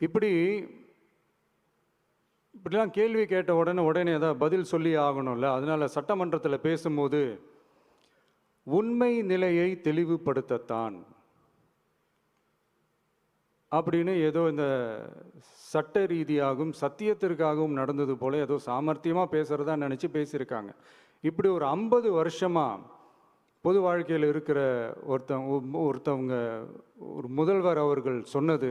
இப்படி இப்படிலாம் கேள்வி கேட்ட உடனே உடனே ஏதாவது பதில் சொல்லி ஆகணும்ல? அதனால் சட்டமன்றத்தில் பேசும்போது உண்மை நிலையை தெளிவுபடுத்தத்தான் அப்படின்னு ஏதோ இந்த சட்ட ரீதியாகவும் சத்தியத்திற்காகவும் நடந்தது போல் ஏதோ சாமர்த்தியமாக பேசுகிறதா நினச்சி பேசியிருக்காங்க. இப்படி ஒரு ஐம்பது வருஷமாக பொது வாழ்க்கையில் இருக்கிற ஒருத்தவங்க ஒருத்தவங்க ஒரு முதல்வர் அவர்கள் சொன்னது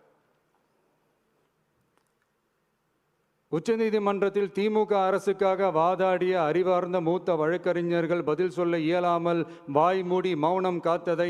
உச்சநீதிமன்றத்தில் திமுக அரசுக்காக வாதாடிய அறிவார்ந்த மூத்த வழக்கறிஞர்கள் பதில் சொல்ல இயலாமல் வாய் மூடி மௌனம் காத்ததை